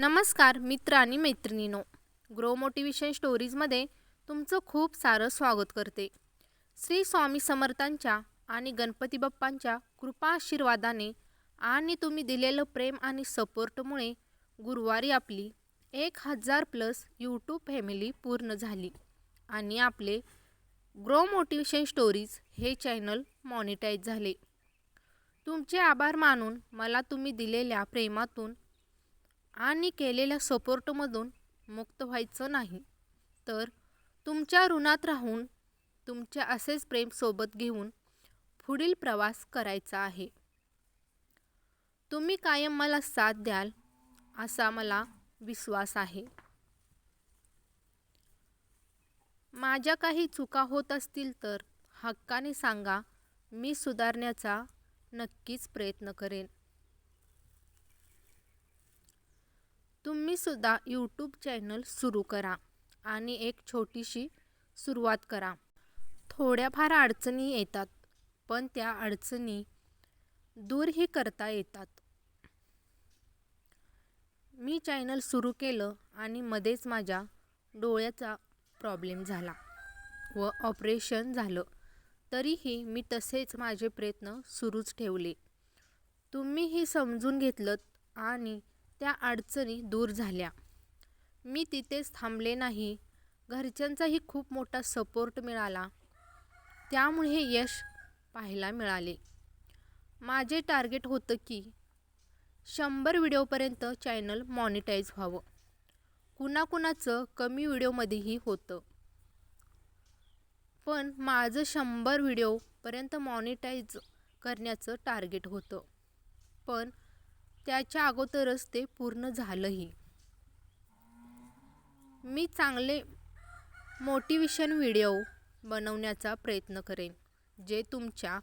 नमस्कार मित्र आणि मैत्रिणींनो. ग्रो मोटिवेशन स्टोरीजमध्ये तुमचं खूप सारं स्वागत करते. श्री स्वामी समर्थांच्या आणि गणपती बाप्पांच्या कृपा आशीर्वादाने आणि तुम्ही दिलेलं प्रेम आणि सपोर्टमुळे गुरुवारी आपली एक हजार प्लस यूट्यूब फॅमिली पूर्ण झाली. आणि आपले ग्रो मोटिवेशन स्टोरीज हे चॅनल मॉनिटाईज झाले. तुमचे आभार मानून मला तुम्ही दिलेल्या प्रेमातून आणि केलेल्या सपोर्टमधून मुक्त व्हायचं नाही. तर तुमच्या ऋणात राहून तुमच्या असेच प्रेम सोबत घेऊन पुढील प्रवास करायचा आहे. तुम्ही कायम मला साथ द्याल असा मला विश्वास आहे. माझ्या काही चुका होत असतील तर हक्काने सांगा मी सुधारण्याचा नक्कीच प्रयत्न करेन. तुम्ही सुद्धा यूट्यूब चॅनल सुरू करा आणि एक छोटीशी सुरुवात करा. थोड्याफार अडचणी येतात पण त्या अडचणी दूरही करता येतात. मी चॅनल सुरू केलं आणि मध्येच माझ्या डोळ्याचा प्रॉब्लेम झाला व ऑपरेशन झालं. तरीही मी तसेच माझे प्रयत्न सुरूच ठेवले. तुम्हीही समजून घेतलं आणि त्या अडचणी दूर झाल्या. मी तिथेच थांबले नाही. घरच्यांचाही खूप मोठा सपोर्ट मिळाला. त्यामुळे हे यश पाहायला मिळाले. माझे टार्गेट होतं की शंभर व्हिडिओपर्यंत चॅनल मॉनिटाईज व्हावं. कुणाकुणाचं कमी व्हिडिओमध्येही होतं. पण माझं शंभर व्हिडिओपर्यंत मॉनिटाईज करण्याचं टार्गेट होतं. पण त्याच्या अगोदरच ते पूर्ण झालंही. मी चांगले मोटिवेशन व्हिडिओ बनवण्याचा प्रयत्न करेन जे तुमच्या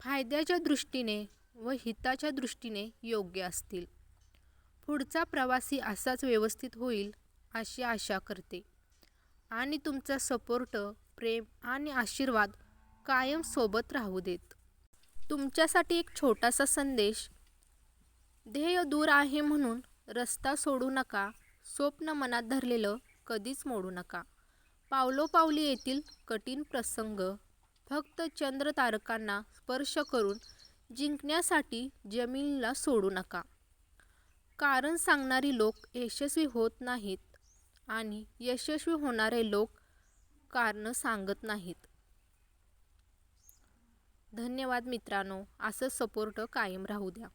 फायद्याच्या दृष्टीने व हिताच्या दृष्टीने योग्य असतील. पुढचा प्रवासी असाच व्यवस्थित होईल अशी आशा करते. आणि तुमचा सपोर्ट प्रेम आणि आशीर्वाद कायम सोबत राहू देत. तुमच्यासाठी एक छोटासा संदेश ध्येय दूर आहे म्हणून रस्ता सोडू नका स्वप्न मनात धरलेलं कधीच मोडू नका. पावलोपावली येतील कठीण प्रसंग. फक्त चंद्र तारकांना स्पर्श करून जिंकण्यासाठी जमिनीला सोडू नका. कारण सांगणारी लोक यशस्वी होत नाहीत आणि यशस्वी होणारे लोक कारणं सांगत नाहीत. धन्यवाद मित्रांनो. असं सपोर्ट कायम राहू द्या.